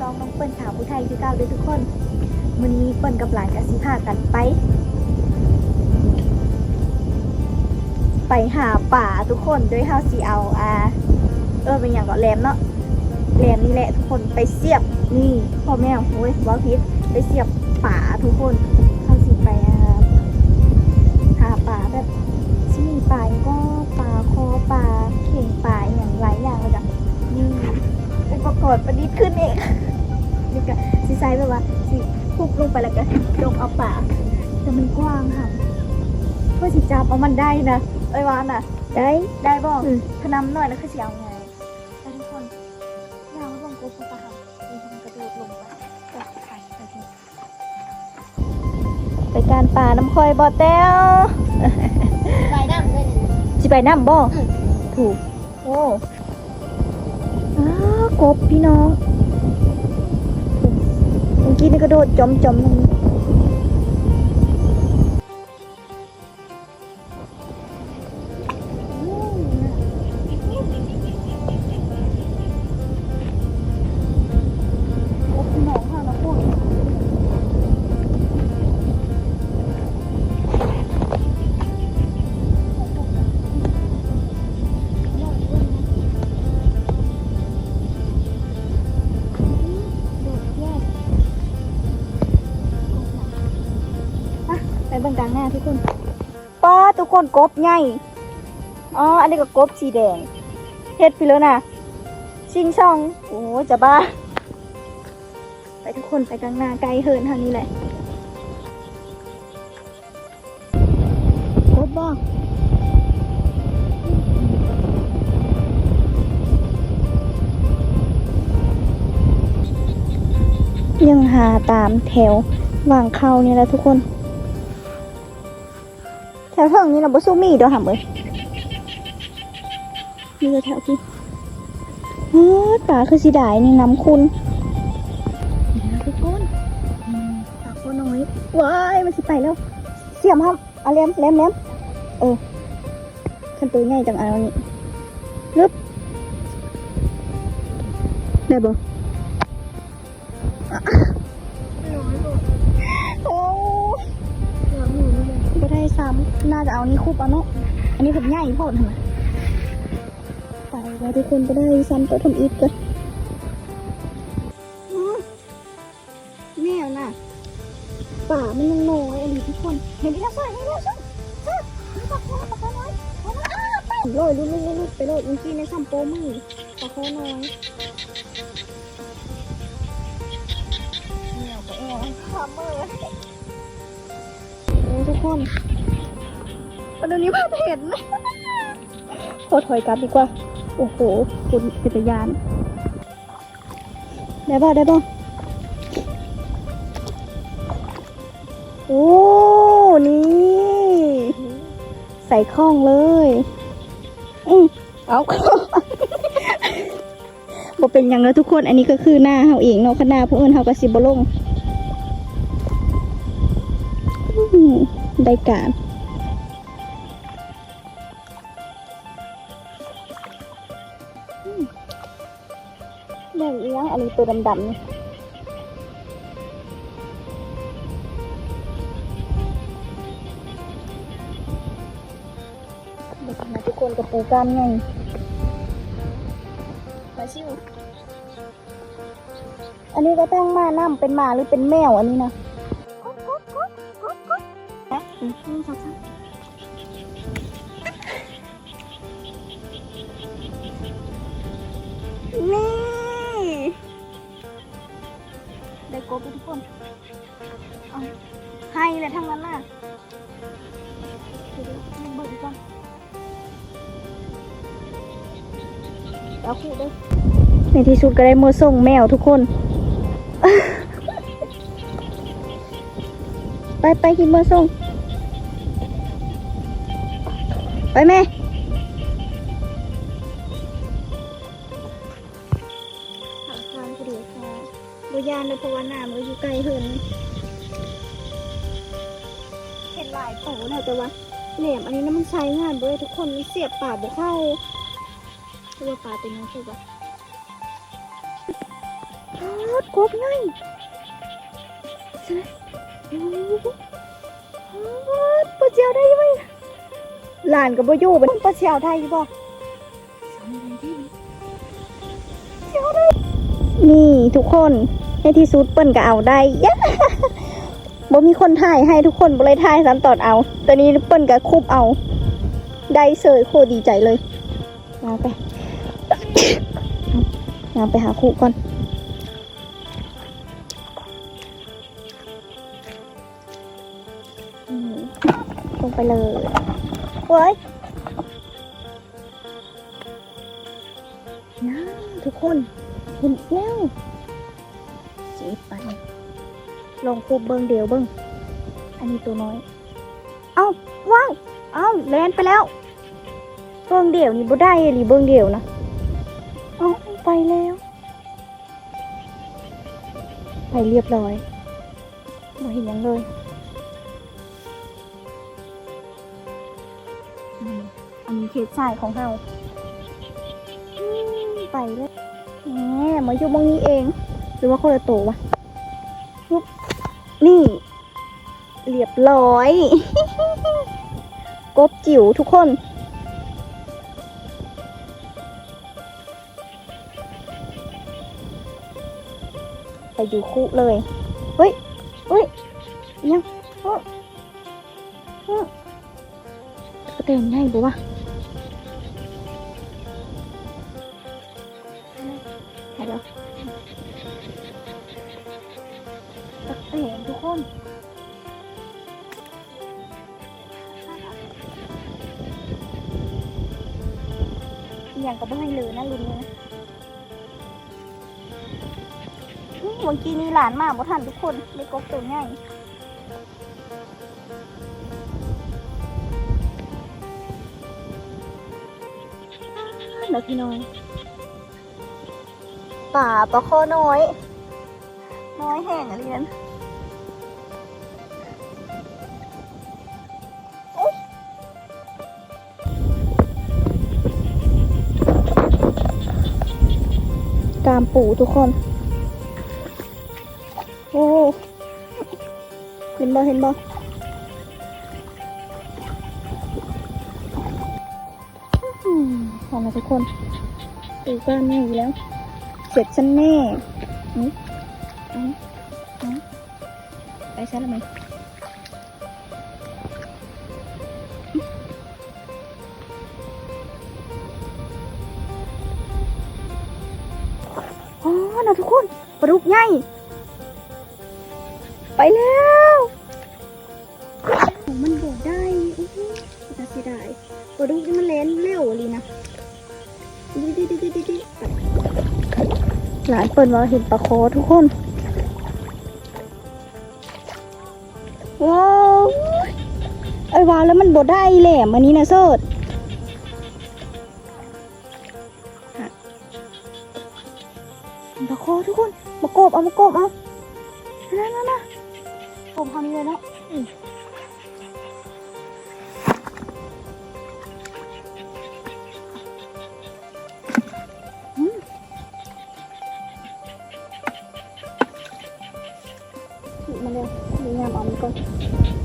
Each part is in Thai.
ซองน้องเปิ้ลสาวผู้ไทยคือเก่าเด้วยทุกคนมื้อนี้เปิ้ลกับหลานกับสิพากันไป ไปหาป่าทุกคนด้วยเฮาสิเอาอาเออเป็นอย่างก่อนแหลมเนาะแหลมนี่แหละทุกคนไปเสียบนี่พ่อแม่โอ้ยว่าพิษไปเสียบป่าทุกคนเฮาสิไปอาหาป่าแบบที่ป่าก็ป่าคอป่าเข่งป่าอย่างหลายอย่างเลยจ้ะนี่ อุปกรณ์ประดิษฐ์ขึ้นเองนี่ก็สิใส่แบบว่าสิพุกลงไปแล้วก็ลงเอาป่าแต่มันกว้างค่ะเพื่อสิจับเอามันได้นะเอ้ยวานน่ะ ได้ ได้บ่พนำหน่อยแล้วคือสิเอาไงไปทุกคนยาวลงกบปะค่ะมีคนกระโดดลงไปจับไข่ไปทีไปการป่าน้ำคอยบ่อแต้วใบดำเลยสิไปน้ำบ่ถูกโอ้อ้า กบพี่น้องเมื่อกี้นี่กระโดดจมจมๆลง เบิ่งกลางหน้าทุกคนป้าทุกคนกบใหญ่อ๋ออันนี้ก็กบสีแดงเฮ็ดไปแล้วนะชิงช่อง โอ้จะบ้า ไปทุกคนไปกลางหน้าไกลเฮินท่านี้แหละกบบ้างยังหาตามแถววางเข้านี่แหละทุกคน วเท่านี้เราบ่สู้มีเด้อหำเอ้ยมีแต่แถวที่เฮ้ยป่าคือสีดายนี่น้ำคุณทุกคนอืมปากคน้อยว้ายมันสิไปแล้ว เสียมครับเอาแหลมแหลมแหลมเออขันตัวใหญ่จังเอานี่ลึบได้บ่ น่าจะเอานี่คุบเอาเนาะอันนี้ผมใหญ่โพดทำไมไปไว้ทุกคนก็ได้ซ้ำตัวทำอีกกันแม่น่ะป่ามันยังน้อยอันนี้ทุกคน เห็นที่เราใส่เห็นที่เราใส่ใส่ปลาคอปลาคอน้อยเอามาอ้าไปโรยลุดลุลุไปโรยเมื่อกี้ในซ้ำโปมือปลาคอน้อยเหนียวไปแอวขามมือโอ้ทุกคน วันนี้พาเห็นโคตรถอยกลับดีกว่า โอ้โหคุณปิตยาน ได้ป่ะได้ป่ะโอ้ นี่ ใส่ข้องเลย อืมเอาบ่เป็นยังแล้วทุกคน อันนี้ก็คือหน้าเฮาเองเนาะขนาผู้อื่นเฮาก็สิบ่ลงอืมได้การ อีหยังอันนี้ตัวดำๆนี่เด็กนะทุกคนกับปูกล้ามไงมาชิว อันนี้ก็ตั้งมาน้ำเป็นหมาหรือเป็นแมวอันนี้นะกุ๊กกุ๊กกุ๊กกุ๊กกุ๊ก ทุกคนเอาให้เลยทั้งนั้นน่ะเดี๋ยวเบิกก่อนแล้วคู่ด้วยในที่สุดก็ได้มือส่งแมวทุกคน ไปไปกินมือส่ง ไปแม่านเลยเพราะว่าน้ำมันอยู่ไกลเหินเห็นหลายโตแล้วแต่ว่าแหลมอันนี้นะมันใช้งานเว้ยทุกคนมันเสียบปากบ่เข้าตัวปลาเป็นน้องใช่ปะฮอดกบไงใช่ไหมโอ้โหฮอดปลาเจียวได้ไหมหลานกับบ่อยู่เป็นปลาเจียวได้อยู่บ่เจียวได้นี่ทุกคน ในที่สุดเปิ้นก็เอาได้ยะบ่มีคนถ่ายให้ทุกคนบ่เลยถ่ายซ้ำตอนเอาตอนนี้เปิ้นก็คุบเอา ได้เสยโคดีใจเลยลาไปลาไปหาครูก่อนลงไปเลยเว้ยนะทุกคนเห็นแล้วเจ็บไป ลองคูบเบิงเดียวเบิงอันนี้ตัวน้อย เอ้าว้าวเอ้าแลนไปแล้ว เบิงเดียวนี่บ่ได้หรือเบิงเดียวนะเอ้าไปแล้ว ไปเรียบร้อยไม่เห็นยังเลยอันนี้เขตสายของเราไปเลยแหมมาอยู่บงนี้เอง หรือว่าคนละตัววะ นี่ เรียบร้อย กบจิ๋วทุกคน ไปอยู่คุเลย เฮ้ยเฮ้ยยังเฮ้ยเฮ้ยกระเตนง่ายบุวะ เตนทุกคนอหย่างกับไม่เลยนะลุงนะอื้อเมื่อกี้นี้หลานมาบ่ทันทุกคนเลยกบตัวง่ายเดี๋ยวพี่น้อยป่าปลาคอน้อย น้อยแห้งอะเรียน กามปูทุกคน โอ้เห็นบ่เห็นบ่อืมเอาละทุกคนปูกล้ามแน่อยู่แล้ว เสร็จฉันแน่อืมอืมอืมไปใช่แล้วไหม อ๋อนะทุกคนปลาดุกใหญ่ไปแล้วมันโดดได้อู้หูน่าเสียดายปลาดุกนี่มันเล่นเร็วเลยนะดิดิดิดิดิดิหลานเปิดมาเห็นปลาคอทุกคนว้าวไอ้วาวแล้วมันบดได้แหลมอันนี้นะเซิร์ ง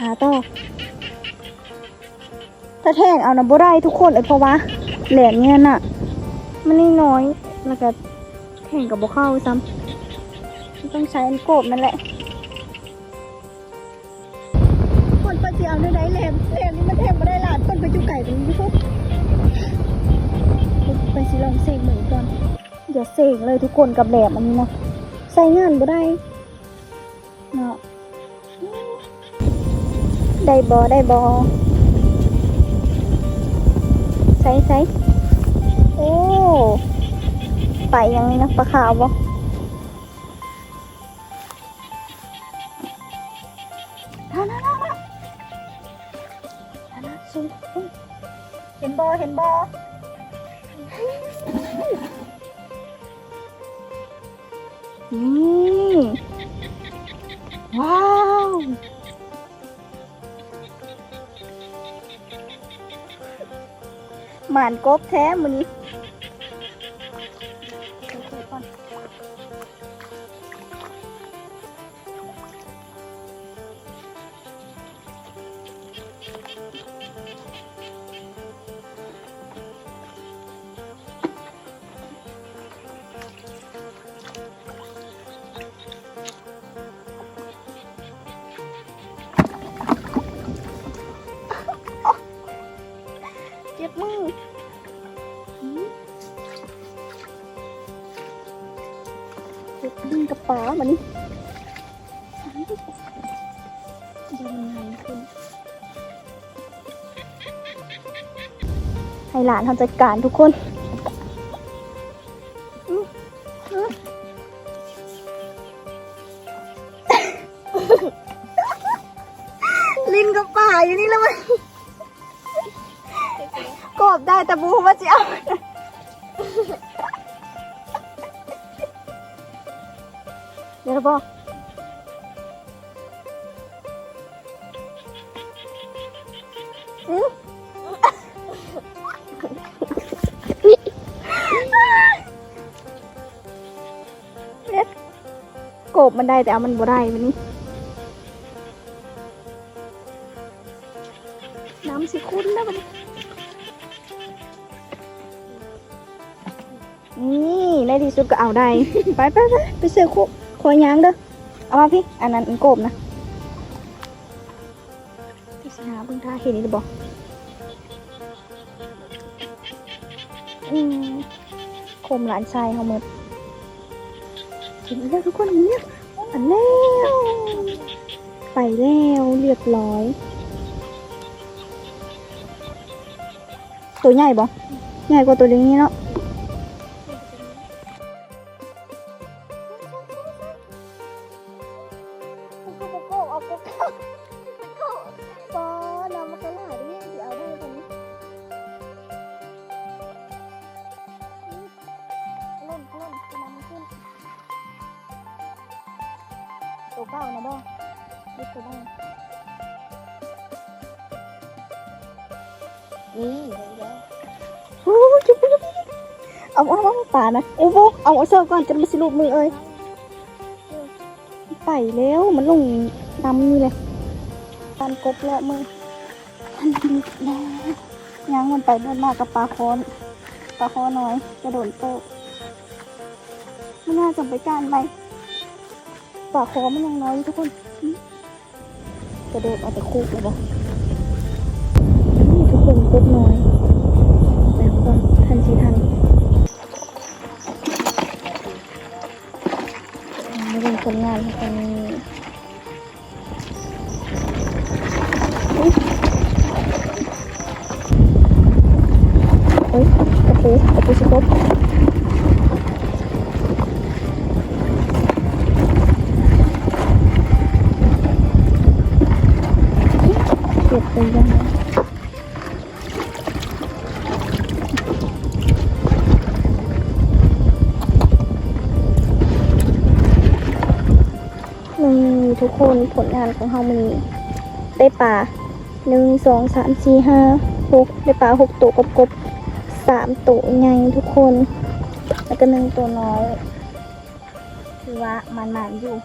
หาต่อถ้าแทงเอานะบ่ได้ทุกคนเอ้ยเพราะว่าแหลมเนี่ยน่ะ มันนี่น้อยแล้วก็แทงกับบ่เข้าซ้ำต้องใช้อันโกบนั่นแหละคนไปลาเอาได้แหลมแหลมนี่มันแทงมาได้หลานต้นไปจุไก่ตรงนี้ทุกไปสิลองเสกเหมือนก่อนอย่าเสกเลยทุกคนกับแหลมอันนี้นะใส่งานบ่ได้เนาะ ได้บอได้บอใส่ใส่โอ้ไปยังนี้นะปลาขาวบ่เห็นบอเห็นบอนี่ ว้าว หมานกบแท้มือนี้ามานี่ยังไงขึ้นให้หลานทำจัดการทุกคน เดี๋ยวบอกอื้อเอ็ดกบมันได้แต่เอามันบ่ได้มันนี่น้ำสิคุณแล้วมันนี่ในที่สุดก็เอาได้ ไปไปไปไปเสือคุ ขอยางเด้อ เอามาพี่ อันนั้นอันโกบนะที่สหาเบิ่งท่าเห็นนี่หรือบอกอืมโคมหลานชายเขาหมดเห็นแล้วทุกคนเห็นแล้วอันแล้ว ไปแล้วเรียบร้อย ตัวใหญ่บ่ใหญ่กว่าตัวเล็กนี้เนาะ นี้โอ้จุ๊บจุ๊บจุ๊บเอาเอาเอาป่านะโอ้โหเอาเอาเสิร์ก่อนจะมาสิลูกมือเอ้ยไปแล้วมันลงดำนี่เลยตันกบแล้วมึงมันดีแล้วยังมันไปเดินมากับปลาคอนปลาคอน้อยกระโดดโตะไม่น่าจะไปการไปปลาคอมันยังน้อยทุกคนกระโดดเอาแต่คุกเลยบอ กคนกบน้อย แต่ก่อนทันทีทันไม่เป็นผลงานของคนนี้เฮ้ยกระปูกระปูชิคบเก็บไปยัง คนผลงานของเฮามันีได้ปลาหนึ่งสองสามสี่ห้าหกได้ปลาหกตัวกบกบสามตัวใหญ่ทุกคน แล้วก็หนึ่งตัวน้อยคือว่ามันมันอยู่